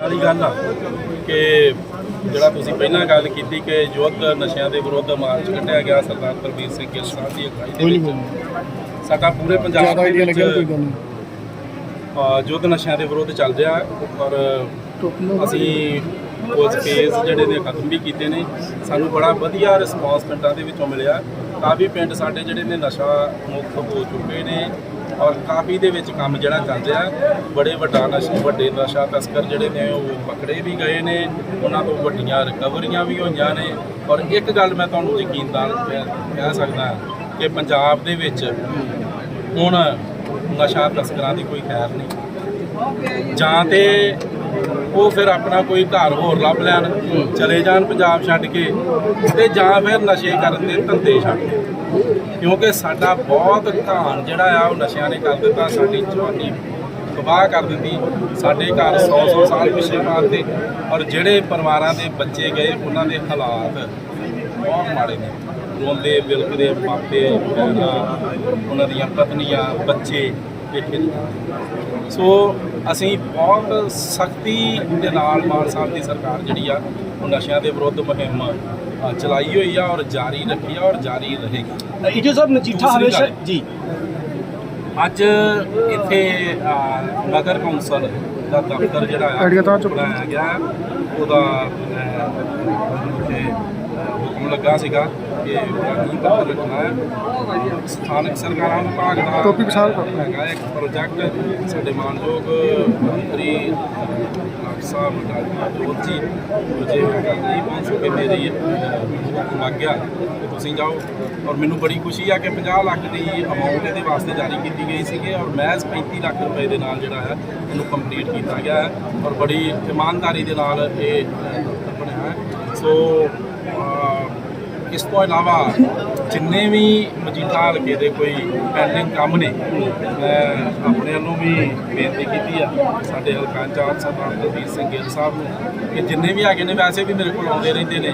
ਵਾਲੀ ਗੱਲ ਆ ਕਿ ਜਿਹੜਾ ਤੁਸੀਂ ਪਹਿਲਾਂ ਗੱਲ ਕੀਤੀ ਕਿ ਯੁੱਧ ਨਸ਼ਿਆਂ ਦੇ ਵਿਰੁੱਧ ਮਾਰਚ ਕੱਢਿਆ ਗਿਆ ਸਰਦਾਰ ਕੁਲਬੀਰ ਸਿੰਘ ਗਿੱਲ ਸਾਹਿਬ ਦੀ ਅਗਵਾਈ ਦੇ ਵਿੱਚ। ਸਾਡਾ ਪੂਰੇ ਪੰਜਾਬ ਦੇ ਵਿੱਚ ਲੱਗਿਆ ਕੋਈ ਗੱਲ ਨਹੀਂ। ਅ, ਯੁੱਧ ਨਸ਼ਿਆਂ ਦੇ ਵਿਰੁੱਧ ਚੱਲ ਰਿਹਾ ਔਰ ਅਸੀਂ ਕੁਝ ਕੇਸ ਜਿਹੜੇ ਨੇ ਖਤਮ ਵੀ ਕੀਤੇ ਨੇ। ਸਾਨੂੰ ਬੜਾ ਵਧੀਆ ਰਿਸਪਾਂਸ ਪਿੰਡਾਂ ਦੇ ਵਿੱਚੋਂ ਮਿਲਿਆ। ਕਾਫੀ ਪਿੰਡ ਸਾਡੇ ਜਿਹੜੇ ਨੇ ਨਸ਼ਾ ਮੁਕਤ ਹੋ ਚੁੱਕੇ ਨੇ। ਔਰ ਕਾਫੀ ਦੇ ਵਿੱਚ ਕੰਮ ਜਿਹੜਾ ਚੱਲ ਰਿਹਾ ਬੜੇ ਵੱਡਾ ਨਸ਼ਾ, ਵੱਡੇ ਨਸ਼ਾ ਤਸਕਰ ਜਿਹੜੇ ਨੇ ਉਹ ਪਕੜੇ ਵੀ ਗਏ ਨੇ, ਉਹਨਾਂ ਤੋਂ ਵੱਡੀਆਂ ਰਿਕਵਰੀਆਂ ਵੀ ਹੋਈਆਂ ਨੇ। ਔਰ ਇੱਕ ਗੱਲ ਮੈਂ ਤੁਹਾਨੂੰ ਯਕੀਨਦਾਰ ਕਹਿ ਕਹਿ ਸਕਦਾ ਕਿ ਪੰਜਾਬ ਦੇ ਵਿੱਚ ਹੁਣ ਨਸ਼ਾ ਤਸਕਰਾਂ ਦੀ ਕੋਈ ਖੈਰ ਨਹੀਂ। ਜਾਂ ਤੇ ਉਹ ਫਿਰ ਆਪਣਾ ਕੋਈ ਘਰ ਹੋਰ ਲੱਭ ਲੈਣ, ਚਲੇ ਜਾਣ ਪੰਜਾਬ ਛੱਡ ਕੇ ਤੇ ਜਾਂ ਫਿਰ ਨਸ਼ੇ ਕਰਨ ਦੇ ਧੰਦੇ ਛੱਡ ਕੇ। ਕਿਉਂਕਿ ਸਾਡਾ ਬਹੁਤ ਧਾਨ ਜਿਹੜਾ ਆ, ਉਹ ਨਸ਼ਿਆਂ ਨੇ ਕਰ ਦਿੱਤਾ, ਸਾਡੀ ਜਵਾਨੀ ਤਬਾਹ ਕਰ ਦਿੱਤੀ। ਸਾਡੇ ਘਰ 100 100 ਸਾਲ ਪਿੱਛੇ ਮਾਰਦੇ ਔਰ ਜਿਹੜੇ ਪਰਿਵਾਰਾਂ ਦੇ ਬੱਚੇ ਗਏ, ਉਹਨਾਂ ਦੇ ਹਾਲਾਤ ਬਹੁਤ ਮਾੜੇ ਨੇ। ਰੋਂਦੇ ਬਿਲਕਦੇ ਮਾਪੇ, ਭੈਣਾਂ, ਉਹਨਾਂ ਦੀਆਂ ਪਤਨੀਆਂ, ਬੱਚੇ ਵੇਖੇ ਨਹੀਂ। ਸੋ ਅਸੀਂ ਬਹੁਤ ਸਖਤੀ ਦੇ ਨਾਲ ਮਾਨ ਸਾਹਿਬ ਦੀ ਸਰਕਾਰ ਜਿਹੜੀ ਆ ਉਹ ਨਸ਼ਿਆਂ ਦੇ ਵਿਰੁੱਧ ਮੁਹਿੰਮ ਚਲਾਈ ਹੋਈ ਆ ਔਰ ਜਾਰੀ ਰੱਖੀ ਆ ਔਰ ਜਾਰੀ ਰਹੇਗੀ ਈਟੋ ਸਾਹਿਬ ਦੂਸਰੀ ਹਮੇਸ਼ਾ। ਜੀ ਅੱਜ ਇੱਥੇ ਨਗਰ ਕੌਂਸਲ ਦਾ ਦਫ਼ਤਰ ਜਿਹੜਾ ਆ ਬਣਾਇਆ ਗਿਆ। ਉਹਦਾ ਹੁਕਮ ਲੱਗਾ ਸੀਗਾ ਕਿ ਕੀ ਪੱਤਰ ਰੱਖਣਾ ਹੈ। ਸਥਾਨਕ ਸਰਕਾਰਾਂ ਵਿਭਾਗ ਦਾ ਟੋਪੀ ਕਰ। ਹੈਗਾ ਇੱਕ ਪ੍ਰੋਜੈਕਟ ਸਾਡੇ ਮਾਨਯੋਗ ਮੰਤਰੀ ਸਾਹਿਬ ਜੋਤ ਜੀ। ਜੇ ਜੀ ਪਹੁੰਚ ਕੇ ਮੇਰੀ ਅ, ਲੱਗ ਗਿਆ ਕਿ ਤੁਸੀਂ ਜਾਓ। ਔਰ ਮੈਨੂੰ ਬੜੀ ਖੁਸ਼ੀ ਆ ਕਿ 50 ਲੱਖ ਦੀ ਅਮਾਉਂਟ ਇਹਦੇ ਵਾਸਤੇ ਜਾਰੀ ਕੀਤੀ ਗਈ ਸੀਗੀ। ਔਰ ਮਹਿਜ਼ 35 ਲੱਖ ਰੁਪਏ ਦੇ ਨਾਲ ਜਿਹੜਾ ਹੈ ਇਹਨੂੰ ਕੰਪਲੀਟ ਕੀਤਾ ਗਿਆ ਹੈ। ਔਰ ਬੜੀ ਇਮਾਨਦਾਰੀ ਦੇ ਨਾਲ ਇਹ ਬਣਿਆ ਹੈ। ਸੋ ਇਸ ਤੋਂ ਇਲਾਵਾ ਜਿੰਨੇ ਵੀ ਮਜੀਠਾ ਹਲਕੇ ਦੇ ਕੋਈ ਪੈਂਡਿੰਗ ਕੰਮ ਨੇ ਮੈਂ ਆਪਣੇ ਵੱਲੋਂ ਵੀ ਬੇਨਤੀ ਕੀਤੀ ਆ ਸਾਡੇ ਹਲਕਾ ਇੰਚਾਰਜ ਸਰਦਾਰ ਦਲਵੀਰ ਸਿੰਘ ਗਿੱਲ ਸਾਹਿਬ ਨੂੰ ਕਿ ਜਿੰਨੇ ਵੀ ਹੈਗੇ ਨੇ ਵੈਸੇ ਵੀ ਮੇਰੇ ਕੋਲ ਆਉਂਦੇ ਰਹਿੰਦੇ ਨੇ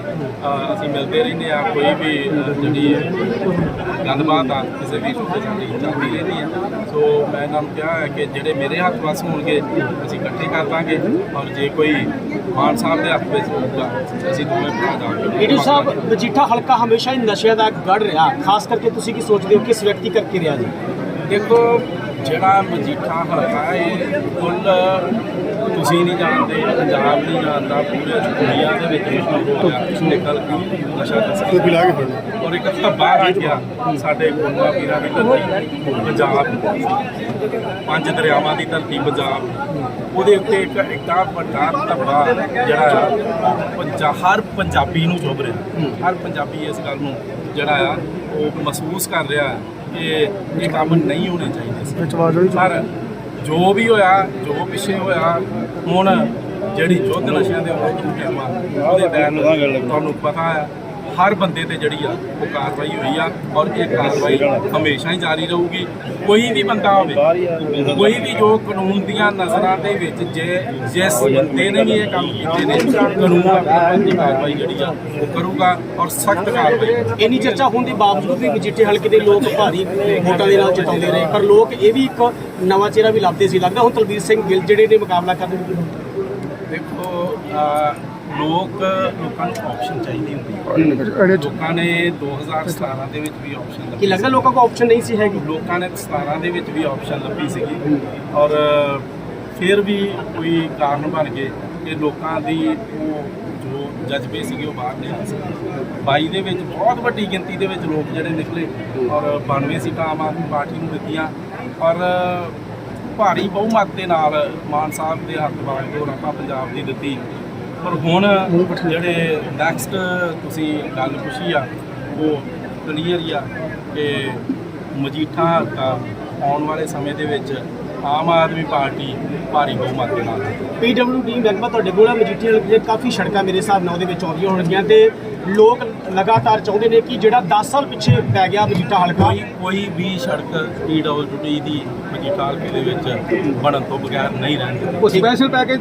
ਅਸੀਂ ਮਿਲਦੇ ਰਹਿੰਦੇ ਆ ਕੋਈ ਵੀ ਜਿਹੜੀ ਗੱਲਬਾਤ ਆ ਕਿਸੇ ਵੀ ਤੇ ਸਾਡੀ ਚੱਲਦੀ ਰਹਿੰਦੀ ਆ। ਸੋ ਮੈਂ ਇਹਨਾਂ ਨੂੰ ਕਿਹਾ ਹੈ ਕਿ ਜਿਹੜੇ ਮੇਰੇ ਹੱਥ ਵਸ ਹੋਣਗੇ ਅਸੀਂ ਇਕੱਠੇ ਕਰ ਦਾਂਗੇ ਔਰ ਜੇ ਕੋਈ ਮਾਨ ਸਾਹਿਬ ਦੇ ਹੱਥ ਵਿੱਚ ਹੋਊਗਾ ਅਸੀਂ ਦੋਵੇਂ ਭਰਾ ਜਾਵਾਂਗੇ ਈਟੋ ਸਾਹਿਬ ਮਜੀਠਾ ਹਲਕਾ ਹਮੇਸ਼ਾ ਹੀ ਨਸ਼ਿਆਂ ਦਾ ਗੜ ਰਿਹਾ। ਖਾਸ ਕਰਕੇ ਤੁਸੀਂ ਕੀ ਸੋਚਦੇ ਹੋ ਕਿਸ ਵਿਅਕਤੀ ਕਰਕੇ ਰਿਹਾ ਜੀ? ਦੇਖੋ ਜਿਹੜਾ ਮਜੀਠਾ ਹਲਕਾ ਹੈ ਕੁੱਲ ਤੁਸੀਂ ਨਹੀਂ ਜਾਣਦੇ ਪੰਜਾਬ ਨਹੀਂ ਜਾਣਦਾ ਪੂਰੇ ਦੁਨੀਆ ਦੇ ਵਿੱਚ ਗਿਆ ਨਿਕਲ ਨਸ਼ਾ ਤਸਕਰੀ ਟੋਪੀ ਲਾ ਕੇ ਫੜਨਾ। ਔਰ ਇੱਕ ਤਾਂ ਬਾਹਰ ਆ ਗਿਆ ਸਾਡੇ ਗੁਰੂਆਂ ਪੀਰਾਂ ਦੀ ਧਰਤੀ ਪੰਜਾਬ। ਪੰਜ ਦਰਿਆਵਾਂ ਦੀ ਧਰਤੀ ਪੰਜਾਬ। ਉਹਦੇ ਉੱਤੇ ਇੱਕ ਇੱਡਾ ਵੱਡਾ ਧੱਬਾ ਜਿਹੜਾ ਆ ਉਹ ਪੰਜਾ ਹਰ ਪੰਜਾਬੀ ਨੂੰ ਚੁੱਭ ਰਿਹਾ। ਹਰ ਪੰਜਾਬੀ ਇਸ ਗੱਲ ਨੂੰ ਜਿਹੜਾ ਆ ਉਹ ਮਹਿਸੂਸ ਕਰ ਰਿਹਾ ਹੈ ਕਿ ਇਹ ਕੰਮ ਨਹੀਂ ਹੋਣੇ ਚਾਹੀਦੇ ਸੀ। ਪਰ ਜੋ ਵੀ ਹੋਇਆ ਜੋ ਪਿੱਛੇ ਹੋਇਆ ਹੁਣ ਜਿਹੜੀ ਯੁੱਧ ਨਸ਼ਿਆਂ ਦੇ ਵਿਰੁੱਧ ਮੁਹਿੰਮ ਆ ਉਹਦੇ ਤਹਿਤ ਤੁਹਾਨੂੰ ਪਤਾ ਆ ਹਰ ਬੰਦੇ ਤੇ ਜਿਹੜੀ ਆ ਉਹ ਕਾਰਵਾਈ ਹੋਈ ਆ ਔਰ ਇਹ ਕਾਰਵਾਈ ਹਮੇਸ਼ਾ ਹੀ ਜਾਰੀ ਰਹੂਗੀ। ਕੋਈ ਵੀ ਬੰਦਾ ਹੋਵੇ ਕੋਈ ਵੀ ਜੋ ਕਾਨੂੰਨ ਦੀਆਂ ਨਜ਼ਰਾਂ ਦੇ ਵਿੱਚ ਜੇ ਜਿਸ ਬੰਦੇ ਨੇ ਵੀ ਇਹ ਕੰਮ ਕੀਤੇ ਨੇ ਕਾਨੂੰਨ ਆਪਣੀ ਕਾਰਵਾਈ ਜਿਹੜੀ ਆ ਉਹ ਕਰੂਗਾ ਔਰ ਸਖਤ ਕਾਰਵਾਈ ਇੰਨੀ ਚਰਚਾ ਹੋਣ ਦੇ ਬਾਵਜੂਦ ਵੀ ਮਜੀਠੇ ਹਲਕੇ ਦੇ ਲੋਕ ਭਾਰੀ ਵੋਟਾਂ ਦੇ ਨਾਲ ਜਿਤਾਉਂਦੇ ਰਹੇ ਪਰ ਲੋਕ ਇਹ ਵੀ ਇੱਕ ਨਵਾਂ ਚਿਹਰਾ ਵੀ ਲੱਭਦੇ ਸੀ। ਲੱਗਦਾ ਹੁਣ ਤਲਵੀਰ ਸਿੰਘ ਗਿੱਲ ਜਿਹੜੇ ਨੇ ਮੁਕਾਬਲਾ ਕਰਨਗੇ ਦੇਖੋ ਲੋਕ ਲੋਕਾਂ ਨੂੰ ਆਪਸ਼ਨ ਚਾਹੀਦੀ ਹੁੰਦੀ ਹੈ। ਲੋਕਾਂ ਨੇ 2017 ਦੇ ਵਿੱਚ ਵੀ ਆਪਸ਼ਨ ਕੀ ਲੱਗਦਾ ਲੋਕਾਂ ਕੋਲ ਆਪਸ਼ਨ ਨਹੀਂ ਸੀ ਹੈਗੀ? ਲੋਕਾਂ ਨੇ 17 ਦੇ ਵਿੱਚ ਵੀ ਆਪਸ਼ਨ ਲੱਭੀ ਸੀਗੀ। ਔਰ ਫਿਰ ਵੀ ਕੋਈ ਕਾਰਨ ਬਣ ਗਏ ਕਿ ਲੋਕਾਂ ਦੀ ਉਹ ਜੋ ਜਜ਼ਬੇ ਸੀਗੇ ਉਹ ਬਾਹਰ ਨਹੀਂ ਆ ਸਕੇ। 22 ਦੇ ਵਿੱਚ ਬਹੁਤ ਵੱਡੀ ਗਿਣਤੀ ਦੇ ਵਿੱਚ ਲੋਕ ਜਿਹੜੇ ਨਿਕਲੇ ਔਰ 92 ਸੀਟਾਂ ਆਮ ਆਦਮੀ ਪਾਰਟੀ ਨੂੰ ਦਿੱਤੀਆਂ। ਔਰ ਭਾਰੀ ਬਹੁਮਤ ਦੇ ਨਾਲ ਮਾਨ ਸਾਹਿਬ ਦੇ ਹੱਥ ਬਾਗਡੋਰ ਆਪਾਂ ਪੰਜਾਬ ਦੀ ਦਿੱਤੀ। ਪਰ ਹੁਣ ਜਿਹੜੇ ਨੈਕਸਟ ਤੁਸੀਂ ਗੱਲ ਪੁੱਛੀ ਆ ਉਹ ਕਲੀਅਰ ਹੀ ਆ ਕਿ ਮਜੀਠਾ ਹਲਕਾ ਆਉਣ ਵਾਲੇ ਸਮੇਂ ਦੇ ਵਿੱਚ ਆਮ ਆਦਮੀ ਪਾਰਟੀ ਭਾਰੀ ਬਹੁਮਤ ਦੇ ਨਾਲ। ਪੀਡਬਲਯੂਡੀ ਮਹਿਕਮਾ ਤੁਹਾਡੇ ਕੋਲ ਹੈ ਮਜੀਠੇ ਹਲਕੇ ਦੇ ਕਾਫੀ ਸੜਕਾਂ ਮੇਰੇ ਹਿਸਾਬ ਨਾਲ ਉਹਦੇ ਵਿੱਚ ਆਉਂਦੀਆਂ ਹੋਣਗੀਆਂ ਤੇ ਲੋਕ ਲਗਾਤਾਰ ਚਾਹੁੰਦੇ ਨੇ ਕਿ ਜਿਹੜਾ 10 ਸਾਲ ਪਿੱਛੇ ਪੈ ਗਿਆ ਮਜੀਠਾ ਹਲਕਾ ਕੋਈ ਕੋਈ ਵੀ ਸੜਕ ਪੀਡਬਲਯੂਡੀ ਦੀ ਮਜੀਠਾ ਹਲਕੇ ਦੇ ਵਿੱਚ ਬਣਨ ਤੋਂ ਬਗੈਰ ਨਹੀਂ ਰਹਿਣ ਦਿੱਤੀ ਸਪੈਸ਼ਲ ਪੈਕੇਜ